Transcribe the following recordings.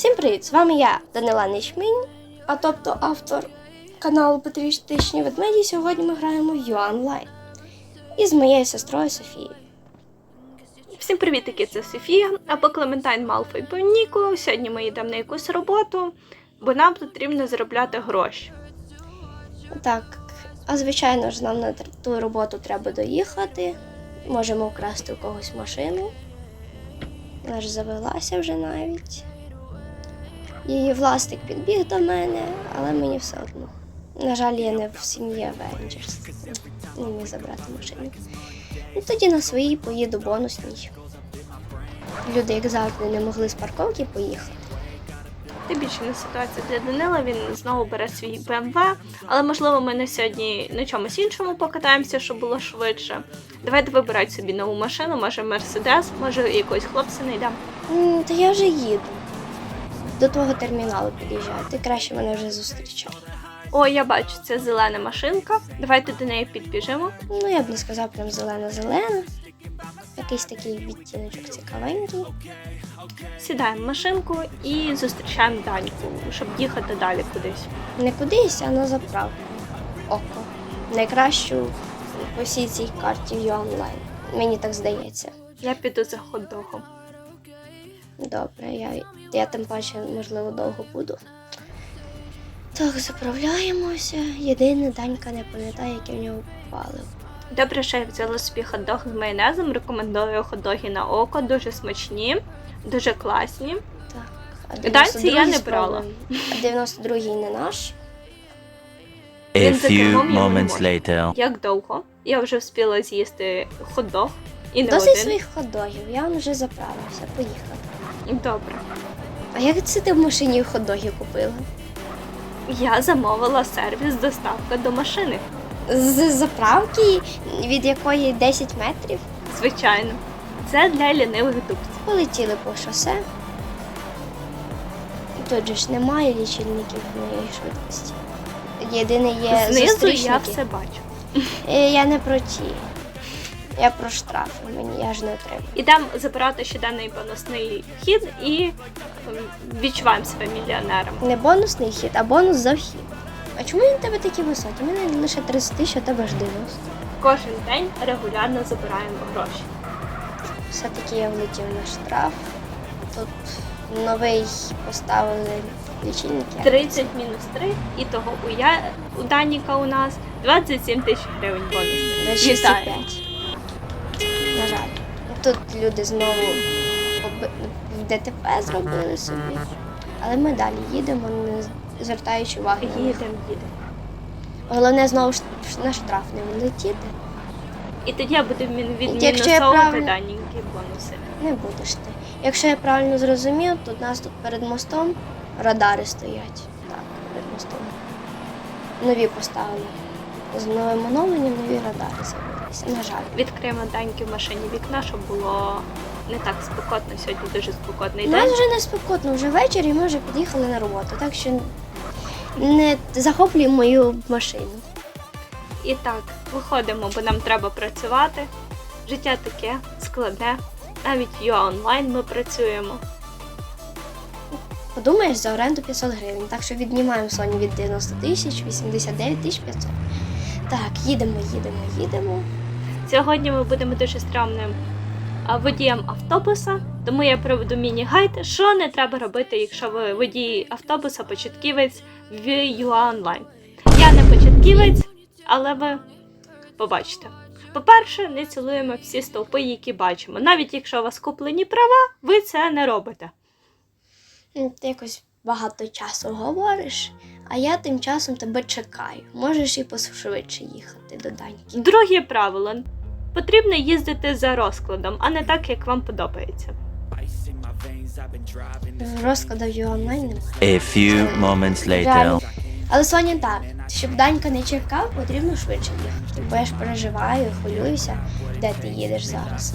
Всім привіт! З вами я, Данила Нічмінь, а тобто автор каналу Патріотичні ведмеді. Сьогодні ми граємо в U-Online із моєю сестрою Софією. Всім привітики, це Софія або Клементайн Малфой по Ніку. Сьогодні ми йдемо на якусь роботу, бо нам потрібно заробляти гроші. Так, а звичайно ж, нам на ту роботу треба доїхати. Можемо вкрасти у когось машину. Вона ж завелася вже навіть. Її власник підбіг до мене, але мені все одно. На жаль, я не в сім'ї Avengers. Не міг забрати машину. І тоді на своїй поїду бонусній. Люди, як завжди, не могли з парковки поїхати. Ти більше не ситуація для Данила, він знову бере свій БМВ, але можливо ми на сьогодні на чомусь іншому покатаємося, щоб було швидше. Давайте вибирати собі нову машину, може Мерседес, може якогось хлопця знайдемо. Та я вже їду. До твого терміналу під'їжджаю. Ти краще мене вже зустрічай. О, я бачу, це зелена машинка. Давайте до неї підбіжимо. Ну, я б не сказав прям зелена-зелена. Якийсь такий відтіночок цікавенький. Сідаємо в машинку і зустрічаємо Даньку, щоб їхати далі кудись. Не кудись, а на заправку. Око. Найкращу по всій цій карті в онлайн. Мені так здається. Я піду за хот-догом. Добре, я, я тим паче, можливо, довго буду. Так, заправляємося. Єдине, Данька не пам'ятає, яке в нього паливо. Добре, що я взяла собі хот-дог з майонезом. Рекомендую хот-доги на око, дуже смачні, дуже класні. Так. А Данці я не брала. А 92-й не наш. A few moments later. Як довго? Я вже встигла з'їсти хот-дог і не Досить один. своїх ходогів, я вже заправився, поїхали. Добре. А як це ти в машині ходоги купила? Я замовила сервіс доставка до машини. З заправки, від якої 10 метрів, Звичайно. Це для лінивих дубців. полетіли по шосе. Тут же ж немає лічильників моєї швидкості. Єдине є Знизу я все бачу. Е, Я не про ті. Я про штрафи мені, я ж не отримаю. Ідемо забирати щоденний бонусний вхід і ем, відчуваємо себе мільйонером. Не бонусний хід, а бонус за вхід. А чому він тебе такі високі? У мене лише 30 тисяч, а тебе ж 90. Кожен день регулярно забираємо гроші. Все-таки я влетів на штраф. Тут новий поставили лічильники. 30 мінус 3, і того у, я, у Даніка у нас 27 тисяч гривень бонусних. 26,5. Тут люди знову в ДТП зробили собі. Але ми далі їдемо, не звертаючи уваги. Їдемо, їдемо. Головне знову ж на штраф не влетіти. І тоді я буду відмінусовувати правильно- бонуси. Не будеш ти. Якщо я правильно зрозумів, то у нас тут перед мостом радари стоять. Так, перед мостом. Нові поставили. З новим оновленням нові радари з'явилися. На жаль. Відкриємо Даньки в машині вікна, щоб було не так спекотно. Сьогодні дуже спекотний У нас вже не спекотно, вже вечір, і ми вже під'їхали на роботу. Так що не захоплюємо мою машину. І так, виходимо, бо нам треба працювати. Життя таке складне. Навіть ЮА онлайн ми працюємо. Подумаєш, за оренду 500 гривень. Так що віднімаємо Соні від 90 тисяч, 89 тисяч 500. Так, їдемо, їдемо, їдемо. Сьогодні ми будемо дуже стрьомним а, водієм автобуса, тому я проведу міні-гайд, що не треба робити, якщо ви водій автобуса, початківець в ЮА онлайн. Я не початківець, але ви побачите. По-перше, не цілуємо всі стовпи, які бачимо. Навіть якщо у вас куплені права, ви це не робите. Якось багато часу говориш, а я тим часом тебе чекаю. Можеш і пошвидше їхати до Даньки. Друге правило: потрібно їздити за розкладом, а не так, як вам подобається. Розкладів онлайн немає. A few moments Реально. later. Але Соня так, щоб Данька не чекав, потрібно швидше їхати. Бо я ж переживаю, хвилююся, де ти їдеш зараз.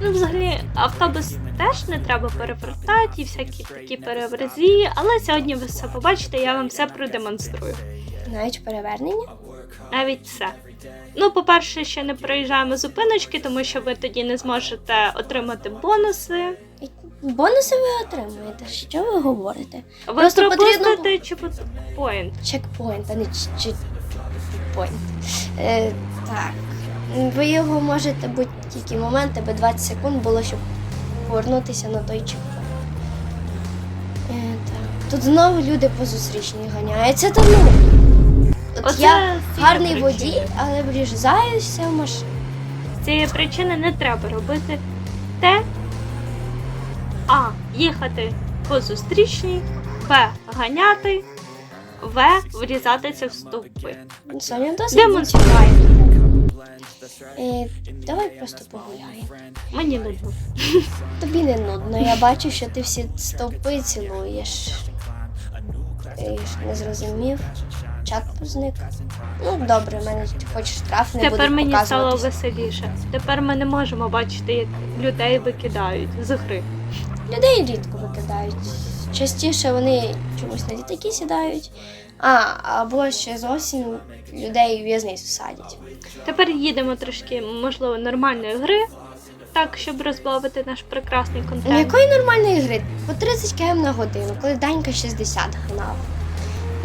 Ну, взагалі, автобус теж не треба перевертати і всякі такі перевразі, але сьогодні ви все побачите, я вам все продемонструю. Навіть перевернення. Навіть все. Ну, по-перше, ще не проїжджаємо зупиночки, тому що ви тоді не зможете отримати бонуси. Бонуси ви отримуєте. Що ви говорите? Ви Просто потрібно пропустите чи поінт? Чекпоінт, а не чекпоінт. Е, так. Ви його можете будь-які моменти, аби 20 секунд було, щоб повернутися на той чекпоінт. Тут знову люди по зустрічній ганяються, тому. От Оце я гарний причини. водій, але врізаюся в машину. З цієї причини не треба робити те, а їхати по зустрічній, Б. Ганяти, В. Врізатися в стовпи. Демонструвай. Е, давай просто погуляємо. Мені нудно. Тобі не нудно, я бачу, що ти всі стовпи цілуєш. Ти ж не зрозумів. Чат зник. Ну, добре, мене хоч штраф не Тепер мені стало веселіше. Тепер ми не можемо бачити, як людей викидають з гри. Людей рідко викидають. Частіше вони чомусь на літаки сідають, а, або ще зовсім людей у в'язницю садять. Тепер їдемо трошки, можливо, нормальної гри, так, щоб розбавити наш прекрасний контент. якої нормальної гри? По 30 км на годину, коли Данька 60 гнав.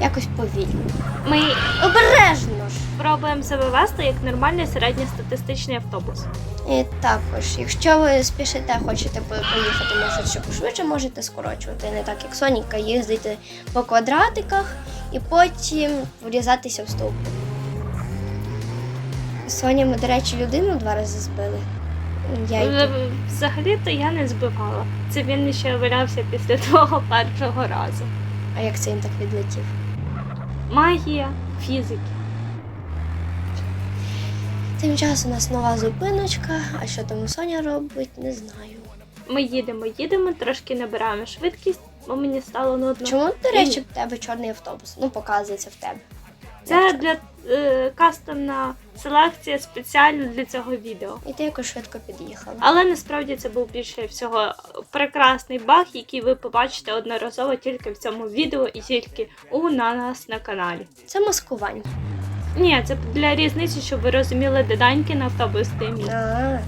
Якось повільно. Ми Обережно ж! пробуємо себе вести як нормальний середньостатистичний автобус. І також, якщо ви спішите, хочете поїхати може ще пошвидше, можете скорочувати. Не так як Соніка, їздити по квадратиках і потім врізатися в стовпи. Соня, ми, до речі, людину два рази збили. Я. Взагалі- Взагалі-то я не збивала. Це він ще валявся після того першого разу. А як це він так відлетів? Магія фізики. Тим часом у нас нова зупиночка, а що там Соня робить, не знаю. Ми їдемо, їдемо, трошки набираємо швидкість, бо мені стало нудно. Чому, до речі, в тебе чорний автобус? Ну, показується в тебе. Це для е, кастомна селекція спеціально для цього відео. І ти якось швидко під'їхала. Але насправді це був більше всього прекрасний баг, який ви побачите одноразово тільки в цьому відео і тільки у на нас на каналі. Це маскування. Ні, це для різниці, щоб ви розуміли, де Даньки на автобус мій. А.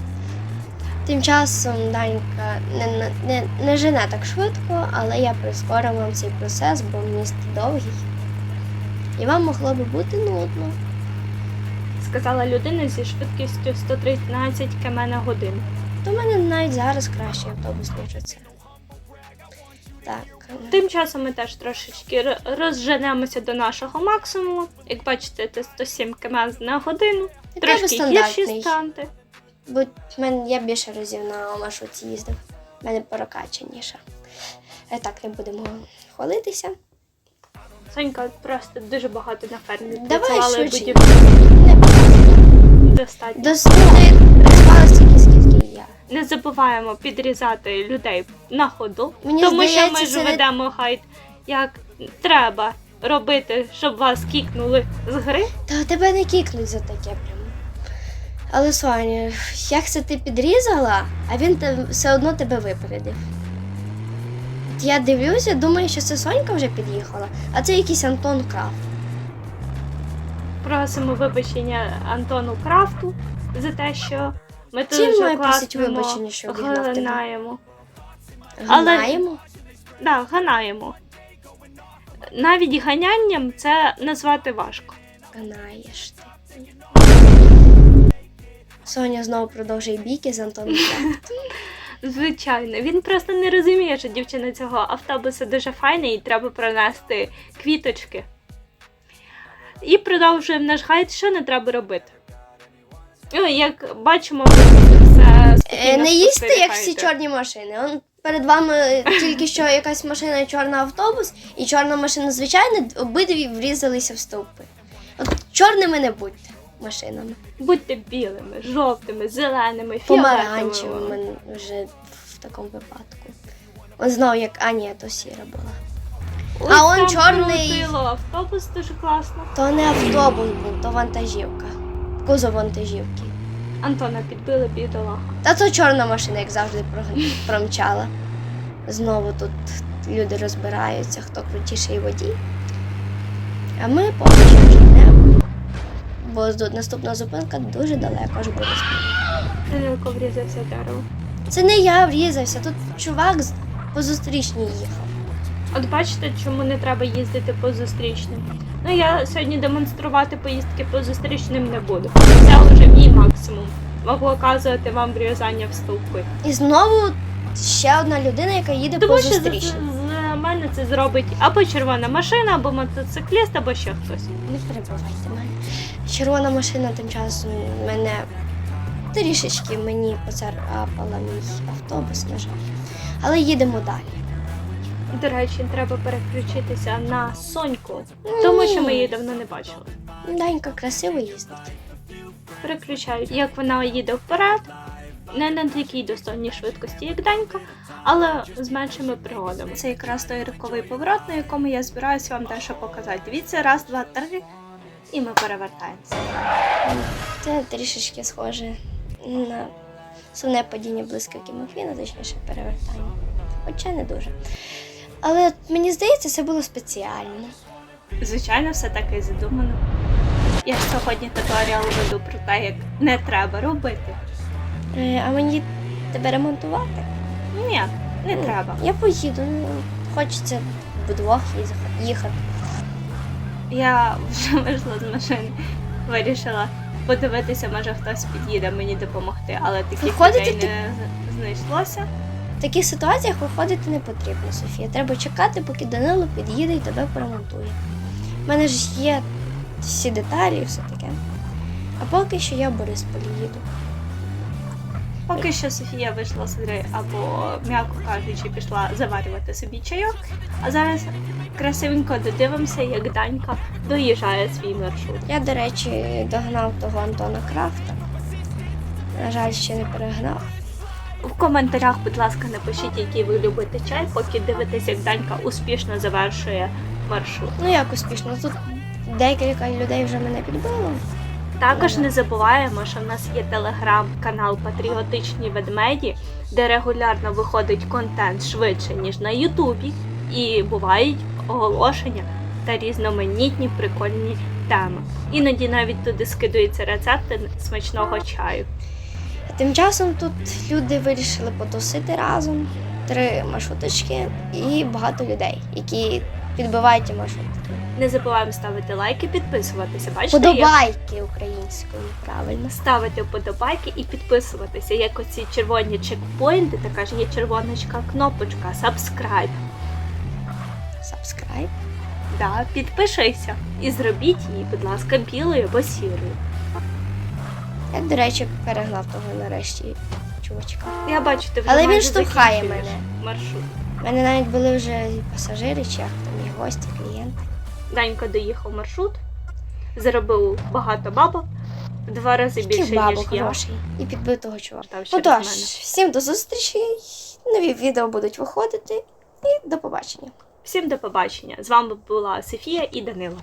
Тим часом Данька не, не, не, не жене так швидко, але я прискорю вам цей процес, бо міст довгий. І вам могло би бути нудно. Сказала людина зі швидкістю 113 км на годину. То в мене навіть зараз кращий автобус, ніж це. Так. Тим часом ми теж трошечки розженемося до нашого максимуму. Як бачите, це 107 км на годину. І Трошки гірші станти. Бо в мене я більше разів на маршрутці їздив. В мене прокачаніше. Е, Так, не будемо хвалитися. Сонька просто дуже багато на фермі Давай швидше. будівлі. Не Достатньо. До і я. Не забуваємо підрізати людей на ходу, Мені тому що ми ж це не- ведемо хайт, як треба робити, щоб вас кікнули з гри. Та тебе не кікнуть за таке прям. Але Соня, як це ти підрізала, а він те- все одно тебе випередив. От Я дивлюся, думаю, що це Сонька вже під'їхала, а це якийсь Антон Крафт. Просимо вибачення Антону Крафту за те, що ми Чим дуже має просить вибачення, що обігнав тебе? ганаємо. Але- Гнаємо? Да, ганаємо. Навіть ганянням це назвати важко. Гнаєш ти. Соня знову продовжує бійки з Антоном Звичайно, він просто не розуміє, що дівчина цього автобуса дуже файна і треба пронести квіточки. І продовжуємо наш гайд, що не треба робити. Ну, як бачимо, все спокійно Е, Не їсти, як всі чорні машини. Он перед вами тільки що якась машина і чорний автобус, і чорна машина звичайна, обидві врізалися в стовпи. От чорними не будьте машинами. Будьте білими, жовтими, зеленими, фіолетовими. Помаранчевими вже в такому випадку. Он знову як. А ні, то сіра була. Ось А он там чорний- автобус дуже класно. То не автобус був, то вантажівка. Кузов вантажівки. Антона підбили бідолага. Та то чорна машина, як завжди, промчала. Знову тут люди розбираються, хто крутіший водій. А ми поки що йдемо. Бо наступна зупинка дуже далеко аж буде. Данилко врізався дерево. Це не я врізався, тут чувак по зустрічній їхав. От бачите, чому не треба їздити по зустрічним. Ну я сьогодні демонструвати поїздки по зустрічним не буду. Це вже мій максимум. Можу оказувати вам врізання в стовпи. І знову ще одна людина, яка їде Тому по що за, зустрічній. за мене це зробить або червона машина, або мотоцикліст, або ще хтось. Не перебувайте мене. Червона машина тим часом мене трішечки мені поцарапала мій автобус, на жаль. Але їдемо далі. До речі, треба переключитися на Соньку, тому що ми її давно не бачили. Данька красиво їздить. Переключаю, як вона їде вперед, не на такій достойній швидкості, як Данька, але з меншими пригодами. Це якраз той риковий поворот, на якому я збираюся вам дещо показати. Дивіться, раз, два, три, і ми перевертаємося. Це трішечки схоже на сумне падіння блискавки Маквіна, точніше перевертання. Хоча не дуже. Але мені здається, це було спеціально. Звичайно, все так і задумано. Я ж сьогодні туторіал веду про те, як не треба робити. Е, А мені тебе ремонтувати? Ні, не треба. Я поїду. ну, Хочеться вдвох їзах- їхати. Я вже вийшла з машини, вирішила подивитися, може хтось під'їде мені допомогти, але таких Виходить, людей ти- не з- знайшлося. В таких ситуаціях виходити не потрібно, Софія. Треба чекати, поки Данило під'їде і тебе поремонтує. У мене ж є всі деталі і все таке. А поки що я в Борисполі їду. Поки що Софія вийшла з гри або, м'яко кажучи, пішла заварювати собі чайок. А зараз красивенько додивимося, як Данька доїжджає свій маршрут. Я, до речі, догнав того Антона Крафта. На жаль, ще не перегнав. В коментарях, будь ласка, напишіть, який ви любите чай, поки дивитесь, як Данька успішно завершує маршрут. Ну як успішно. Тут декілька людей вже мене підбило. Також не забуваємо, що в нас є телеграм-канал Патріотичні ведмеді, де регулярно виходить контент швидше, ніж на Ютубі, і бувають оголошення та різноманітні прикольні теми. Іноді навіть туди скидуються рецепти смачного чаю. Тим часом тут люди вирішили потусити разом. Три маршруточки і багато людей, які підбивають ті маршрутки. Не забуваємо ставити лайки, підписуватися. Бачите, Подобайки українською, правильно. ставити вподобайки і підписуватися, як оці червоні чекпоінти, така ж є червоночка кнопочка subscribe. Subscribe. Да, підпишися і зробіть її, будь ласка, білою або сірою. Я, до речі, перегнав того нарешті чувачка. Я бачу, ти вже Але він майже штовхає закінчуєш мене. Маршрут. У мене навіть були вже і пасажири, чи як там, і гості, клієнти. Данька доїхав маршрут, заробив багато бабок, в два рази більше, бабок ніж я. грошей і підбитого чувака. Там Ну через тож, мене. всім до зустрічі. Нові відео будуть виходити. І до побачення. Всім до побачення. З вами була Софія і Данило.